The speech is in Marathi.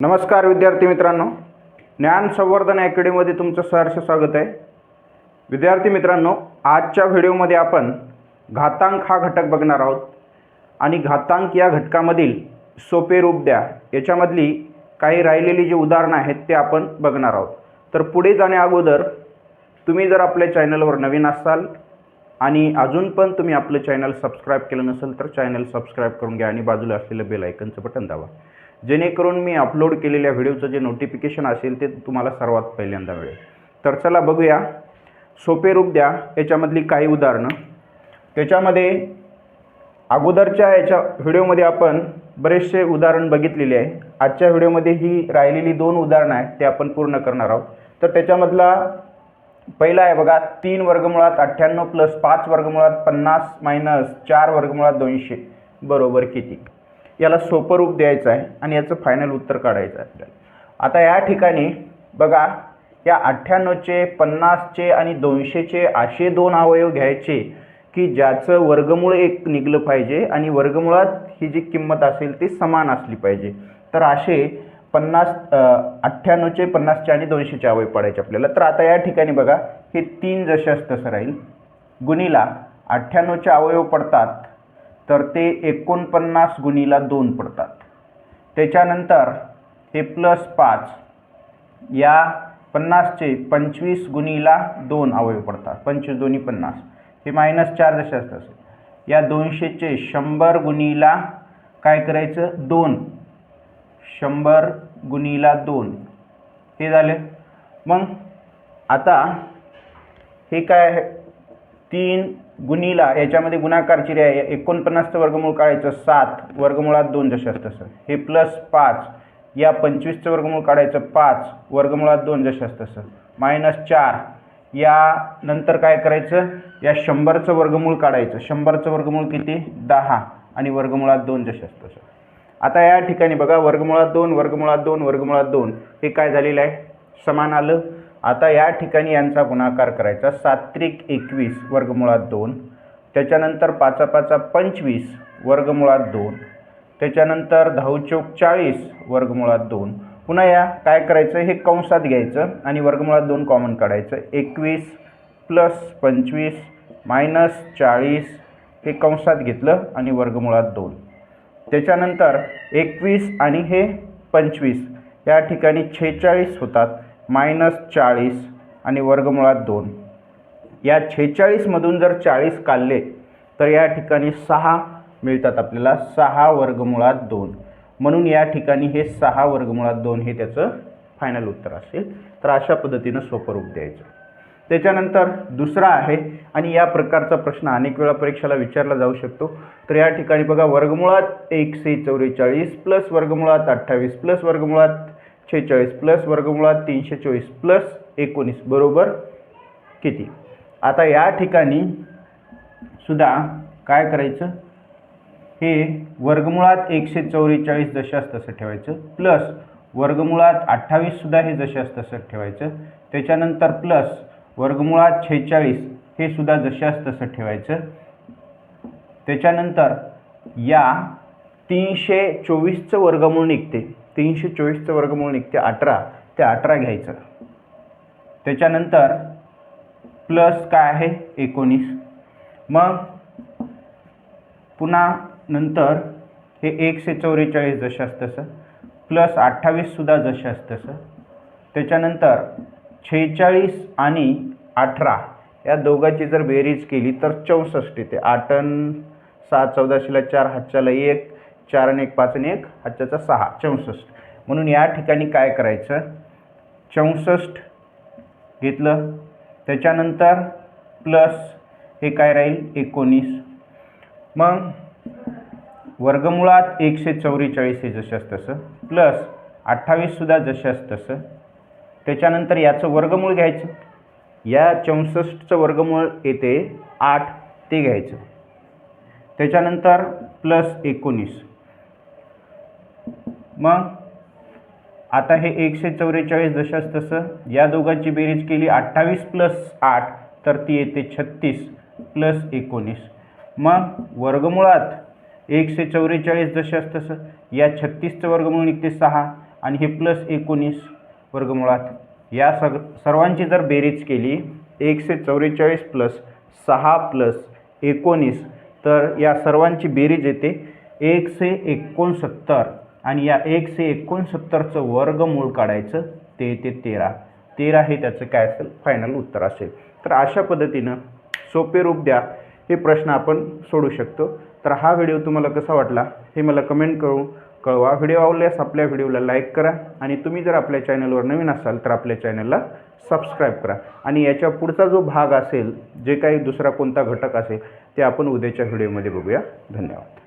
नमस्कार विद्यार्थी मित्रांनो. ज्ञान संवर्धन अकॅडमीमध्ये तुमचं सहर्ष स्वागत आहे. विद्यार्थी मित्रांनो आजच्या व्हिडिओमध्ये आपण घातांक हा घटक बघणार आहोत. आणि घातांक या घटकामधील सोपे रूप द्या. याच्यामधली काही राहिलेली जी उदाहरणं आहेत ते आपण बघणार आहोत. तर पुढे जाण्या अगोदर तुम्ही जर आपल्या चॅनलवर नवीन असाल आणि अजून पण तुम्ही आपलं चॅनल सबस्क्राईब केलं नसेल तर चॅनल सबस्क्राईब करून घ्या आणि बाजूला असलेलं बेल आयकनचं बटन दाबा. जेणेकरून मी अपलोड केलेल्या व्हिडिओचं जे नोटिफिकेशन असेल ते तुम्हाला सर्वात पहिल्यांदा मिळेल. तर चला बघूया. सोपे रूप द्या. याच्यामधली काही उदाहरणं. त्याच्यामध्ये अगोदरच्या याच्या व्हिडिओमध्ये आपण बरेचसे उदाहरण बघितलेले आहे. आजच्या व्हिडिओमध्ये ही राहिलेली दोन उदाहरणं आहेत ते आपण पूर्ण करणार आहोत. तर त्याच्यामधला पहिला आहे बघा तीन वर्गमुळात अठ्ठ्याण्णव प्लस पाच वर्गमुळात पन्नास मायनस चार वर्गमुळात दोनशे. बरोबर किती? याला सोपं रूप द्यायचं आहे आणि याचं फायनल उत्तर काढायचं आहे आपल्याला. आता या ठिकाणी बघा या अठ्ठ्याण्णवचे पन्नासचे आणि दोनशेचे असे दोन अवयव घ्यायचे की ज्याचं वर्गमूळ एक निघलं पाहिजे आणि वर्गमुळात ही जी किंमत असेल ती समान असली पाहिजे. तर असे पन्नास अठ्ठ्याण्णवचे पन्नासचे आणि दोनशेचे अवयव पडायचे आपल्याला. तर आता या ठिकाणी बघा हे तीन जसे तसं राहील. गुणीला अठ्ठ्याण्णवचे अवयव पडतात. तर ते एकोणपन्नास गुणीला दोन पडतात. त्याच्यानंतर हे प्लस पाच या पन्नासचे पंचवीस गुणीला दोन अवयव पडतात. पंचवीस दोन्ही पन्नास. हे मायनस चार जसे असतात. या दोनशेचे शंभर गुणीला काय करायचं? दोन. शंभर गुणीला दोन. हे झाले. मग आता हे काय आहे? तीन गुणीला याच्यामध्ये गुणाकार रे आहे. एकोणपन्नासचं वर्गमूळ काढायचं सात. वर्गमुळात दोन जशे असतं सर. हे प्लस पाच. या पंचवीसचं वर्गमूळ काढायचं पाच. वर्गमुळात दोन जशे असतं सर. मायनस चार. या नंतर काय करायचं? या शंभरचं वर्गमूळ काढायचं. शंभरचं वर्गमूळ किती? दहा. आणि वर्गमुळात दोन जशे असतं सर. आता या ठिकाणी बघा वर्गमुळात दोन वर्गमुळात दोन वर्गमुळात दोन. हे काय झालेलं आहे? समान आलं. आता या ठिकाणी यांचा गुणाकार करायचा. सात्रिक एकवीस वर्गमुळात दोन. त्याच्यानंतर पाचा पाचा पंचवीस वर्गमुळात दोन. त्याच्यानंतर धावचौक चाळीस वर्गमुळात दोन. पुन्हा या काय करायचं? हे कंसात घ्यायचं आणि वर्गमुळात दोन कॉमन काढायचं. एकवीस प्लस पंचवीस मायनस चाळीस हे कंसात घेतलं आणि वर्गमुळात दोन. त्याच्यानंतर एकवीस आणि हे पंचवीस या ठिकाणी छेचाळीस होतात. मायनस चाळीस आणि वर्गमुळात दोन. या छेचाळीसमधून जर चाळीस काढले तर या ठिकाणी सहा मिळतात आपल्याला. सहा वर्गमुळात दोन. म्हणून या ठिकाणी हे सहा वर्गमुळात दोन हे त्याचं फायनल उत्तर असेल. तर अशा पद्धतीनं सोपं रूप द्यायचं. त्याच्यानंतर दुसरा आहे आणि या प्रकारचा प्रश्न अनेक वेळा परीक्षेला विचारला जाऊ शकतो. तर या ठिकाणी बघा वर्गमुळात एकशे चौवेचाळीस प्लस वर्गमुळात अठ्ठावीस प्लस वर्गमुळात छेचाळीस प्लस वर्गमुळात तीनशे चोवीस प्लस एकोणीस बरोबर? किती? आता या ठिकाणी सुद्धा काय करायचं? हे वर्गमुळात एकशे चौवेचाळीस जशास तसं ठेवायचं प्लस वर्गमुळात अठ्ठावीससुद्धा हे जशास तसं ठेवायचं त्याच्यानंतर प्लस वर्गमुळात छेचाळीस हे सुद्धा जशास तसं ठेवायचं त्याच्यानंतर या तीनशे चोवीसचं वर्गमूळ निघते. तीनशे चोवीसचं वर्गमूळ निघते अठरा. ते अठरा घ्यायचं. त्याच्यानंतर प्लस काय आहे? एकोणीस. मग पुन्हा नंतर हे एकशे चौवेचाळीस असतं तसं प्लस अठ्ठावीससुद्धा जशास तसं त्याच्यानंतर छेचाळीस आणि अठरा या दोघांची जर बेरीज केली तर चौसष्ट येते. आठ अन सहा चौदाशेला चार हातच्याला एक चार आणि एक पाच आणि एक हातच्याचा सहा चौसष्ट. म्हणून या ठिकाणी काय करायचं? चौसष्ट घेतलं. त्याच्यानंतर प्लस हे काय राहील? एकोणीस. मग वर्गमुळात एकशे चौवेचाळीस हे जशास तसं प्लस अठ्ठावीससुद्धा जशास तसं त्याच्यानंतर याचं वर्गमूळ घ्यायचं. या चौसष्टचं वर्गमूळ येते आठ ते घ्यायचं. त्याच्यानंतर प्लस एकोणीस. मग? आता हे एकशे चौवेचाळीस जशास तसं. या दोघांची बेरीज केली अठ्ठावीस प्लस आठ तर ती येते छत्तीस प्लस एकोणीस. मग? वर्गमुळात एकशे चौवेचाळीस जशास तसं. या छत्तीसचं वर्गमूळ निघते सहा आणि हे प्लस एकोणीस वर्गमुळात. या सग सर्वांची जर बेरीज केली एकशे चौवेचाळीस प्लस सहा प्लस एकोणीस तर या सर्वांची बेरीज येते एकशे एकोणसत्तर. आणि या एकशे एकोणसत्तरचं वर्गमूळ काढायचं ते ते तेरा. तेरा हे त्याचं काय असेल? फायनल उत्तर असेल. तर अशा पद्धतीनं सोपे रूप द्या. हे प्रश्न आपण सोडू शकतो. तर हा व्हिडिओ तुम्हाला कसा वाटला? हे मला कमेंट करून कळवा. व्हिडिओ आवडल्यास आपल्या व्हिडिओला लाईक करा आणि तुम्ही जर आपल्या चॅनलवर नवीन असाल तर आपल्या चॅनलला सबस्क्राईब करा. आणि याच्या पुढचा जो भाग असेल जे काही दुसरा कोणता घटक असेल ते आपण उद्याच्या व्हिडिओमध्ये बघूया. धन्यवाद.